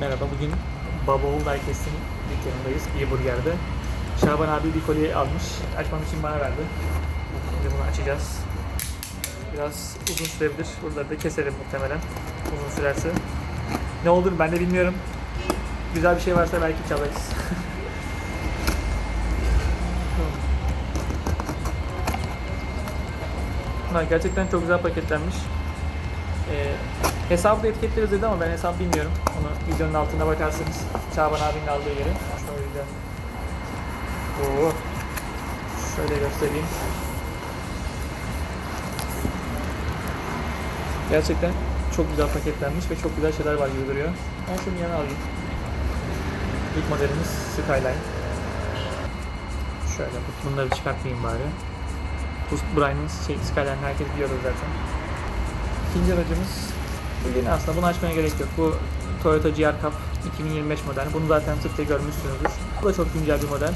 Merhaba, bugün Baba Oğul Herkes'in dükkanındayız, bir burgerde. Şaban abi bir kolye almış, açmam için bana verdi. Şimdi bunu açacağız. Biraz uzun sürebilir, buraları da keserim muhtemelen, uzun sürerse. Ne olur ben de bilmiyorum. Güzel bir şey varsa belki çalarız. Bunlar gerçekten çok güzel paketlenmiş. Ee, hesabı da etiketleriz dedi ama ben hesap bilmiyorum. Onu videonun altına bakarsınız. Çağban abinin aldığı yeri. Şöyle. Oo. Şöyle göstereyim. Gerçekten çok güzel paketlenmiş ve çok güzel şeyler var gibi duruyor. Ben şunu yana alayım. İlk modelimiz Skyline. Şöyle bunları çıkartmayayım bari. Bu Brian'ın şey, Skyline herkes biliyordur zaten. İkinci aracımız bu aslında bunu açmaya gerek yok. Bu Toyota GR Cup 2025 model. Bunu zaten sırtta görmüşsünüzdür. Bu da çok güncel bir model.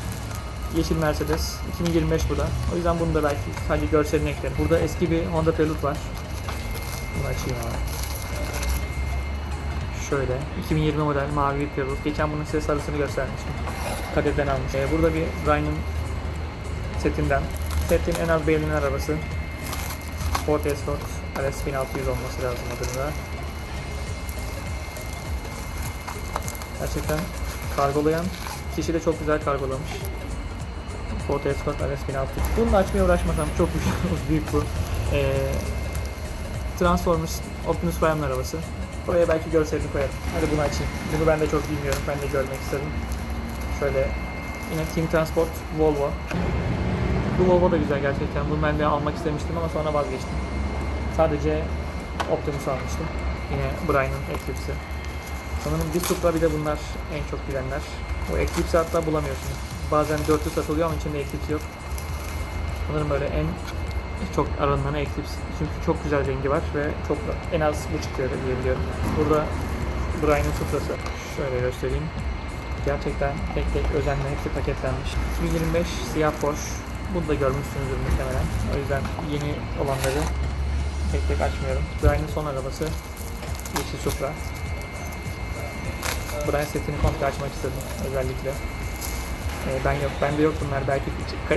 Yeşil Mercedes. 2025 bu da. O yüzden bunu da belki sadece görselini eklerim. Burada eski bir Honda Prelude var. Bunu açayım abi. Şöyle. 2020 model mavi bir Prelude. Geçen bunun size sarısını göstermiştim. Kadetten almış. Ee, burada bir Ryan'ın setinden. Setin en az beğenilen arabası. Ford Escort RS 1600 olması lazım adında. Gerçekten kargolayan kişi de çok güzel kargolamış. Ford Escort RS 1600. Bunu da açmaya uğraşmasam çok büyük, büyük bu. Ee, Transformers Optimus Prime'ın arabası. Buraya belki görselini koyarım. Hadi bunu açayım. Bunu ben de çok bilmiyorum. Ben de görmek istedim. Şöyle yine Team Transport Volvo. Bu Volvo da güzel gerçekten. Bunu ben de almak istemiştim ama sonra vazgeçtim. Sadece Optimus almıştım. Yine Brian'ın Eclipse'i. Sanırım bir Supra bir de bunlar en çok bilenler. O Eclipse'i hatta bulamıyorsunuz. Bazen 400 satılıyor ama içinde Eclipse yok. Sanırım böyle en çok aranan Eclipse. Çünkü çok güzel rengi var ve çok en az bu çıkıyor diye biliyorum. Burada Brian'ın Supra'sı. Şöyle göstereyim. Gerçekten tek tek özenle hepsi paketlenmiş. 2025 siyah Porsche. Bunu da görmüşsünüzdür muhtemelen. O yüzden yeni olanları tek tek açmıyorum. Brian'ın son arabası Yeşil Supra. Brian setini komple açmak istedim özellikle. Ee, ben yok, bende yok bunlar. Belki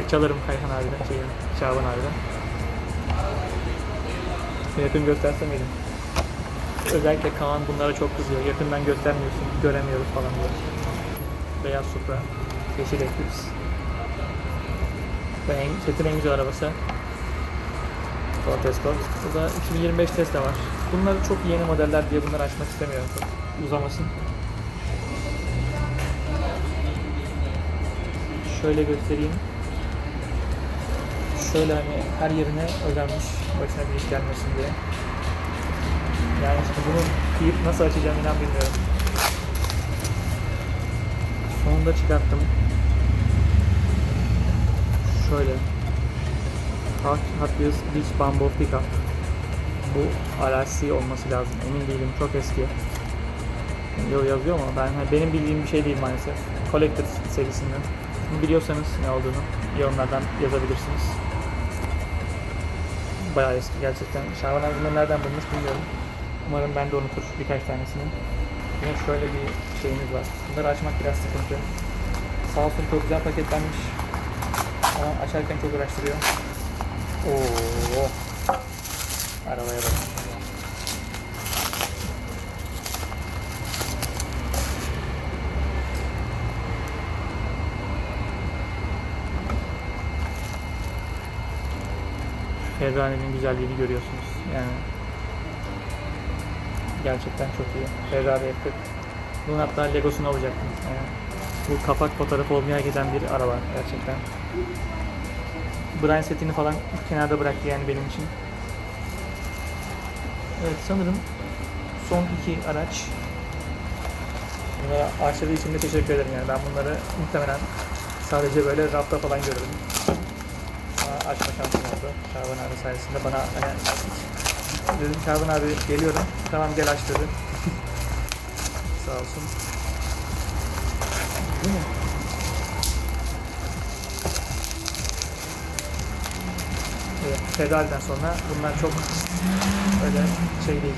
çalarım Kayhan abiden, şeyin, Şaban abiden. Yakın göstersem miydim? Özellikle Kaan bunlara çok kızıyor. Yakından göstermiyorsun, göremiyoruz falan diyor. Beyaz Supra, yeşil Eclipse. Bu en, setin en güzel arabası. Ford Escort. Burada 2025 Tesla var. Bunları çok yeni modeller diye bunları açmak istemiyorum. Uzamasın. Şöyle göstereyim. Şöyle hani her yerine özenmiş başına bir iş gelmesin diye. Yani bunu kıyıp nasıl açacağım inan bilmiyorum. Sonunda çıkarttım. Şöyle. Hot, Hot Wheels Beach Bumble Pickup. Bu RC olması lazım. Emin değilim. Çok eski. Yo yazıyor ama ben benim bildiğim bir şey değil maalesef. Collector serisinden. Biliyorsanız ne olduğunu yorumlardan yazabilirsiniz. Bayağı eski gerçekten. Şaban bunları nereden bulmuş bilmiyorum. Umarım ben de unutur birkaç tanesini. Yine şöyle bir şeyimiz var. Bunları açmak biraz sıkıntı. Sağ olsun çok güzel paketlenmiş. Ama açarken çok uğraştırıyor. Oo. Arabaya bak. Ferrari'nin güzelliğini görüyorsunuz. Yani gerçekten çok iyi. Ferrari F40. Bunun hatta Legosunu alacaktım. Yani bu kapak fotoğrafı olmaya giden bir araba gerçekten. Brian setini falan kenarda bıraktı yani benim için. Evet sanırım son iki araç. Bunlara ağaçları için de teşekkür ederim yani ben bunları muhtemelen sadece böyle rafta falan görürüm. Açma şansım oldu. Şaban abi sayesinde bana hani dedim Şaban abi geliyorum. Tamam gel aç dedi. Sağ olsun. Değil mi? Evet, Federal'den sonra bunlar çok öyle şey değil.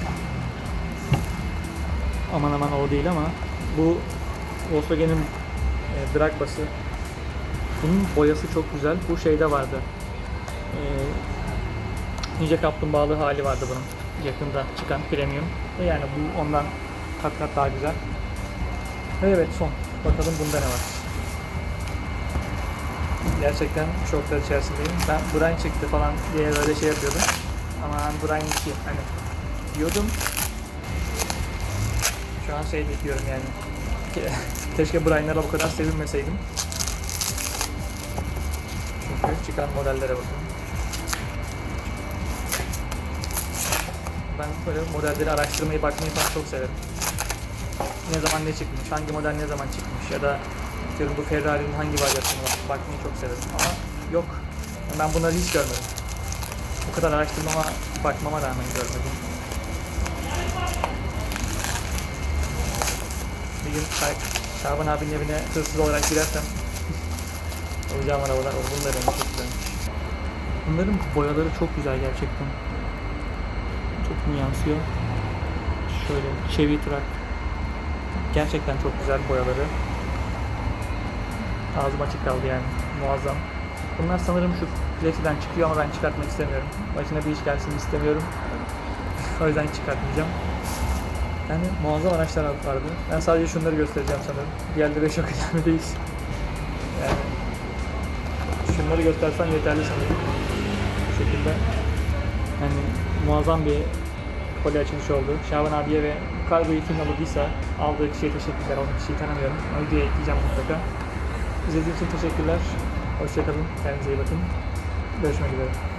Aman aman o değil ama Bu Volkswagen'in e, drag bası. Bunun boyası çok güzel. Bu şeyde vardı. E, Ninja kaplumbağalı hali vardı bunun. Yakında çıkan premium. Yani bu ondan kat kat daha güzel. Ve evet son. Bakalım bunda ne var. Gerçekten şoklar içerisindeyim. Ben Brian çıktı falan diye böyle şey yapıyordum. Ama Brian 2 hani diyordum. Şu an şey bekliyorum yani. Keşke Brian'lara bu kadar sevinmeseydim. Çünkü çıkan modellere bakın. Ben böyle modelleri araştırmayı, bakmayı falan çok severim. Ne zaman ne çıkmış, hangi model ne zaman çıkmış ya da diyorum bu Ferrari'nin hangi varyasyonu var, bakmayı çok severim. Ama yok, ben bunları hiç görmedim. Bu kadar araştırmama, bakmama rağmen görmedim. Bir gün Şaban abinin evine hırsız olarak girersem alacağım arabalar, o bunlar çok güzelmiş. Bunların boyaları çok güzel gerçekten. Çok yansıyor? Şöyle Chevy Truck. Gerçekten çok güzel boyaları. Ağzım açık kaldı yani. Muazzam. Bunlar sanırım şu plexiden çıkıyor ama ben çıkartmak istemiyorum. Başına bir iş gelsin istemiyorum. o yüzden çıkartmayacağım. Yani muazzam araçlar vardı. Ben sadece şunları göstereceğim sanırım. Diğerleri çok önemli değil. Yani şunları göstersem yeterli sanırım. Bu şekilde. Yani muazzam bir kolye açılışı oldu. Şaban abiye ve kargoyu kim alırdıysa aldığı kişiye teşekkürler. Onu kişiyi tanımıyorum. O videoya ekleyeceğim mutlaka. İzlediğiniz için teşekkürler. Hoşçakalın. Kendinize iyi bakın. Görüşmek üzere.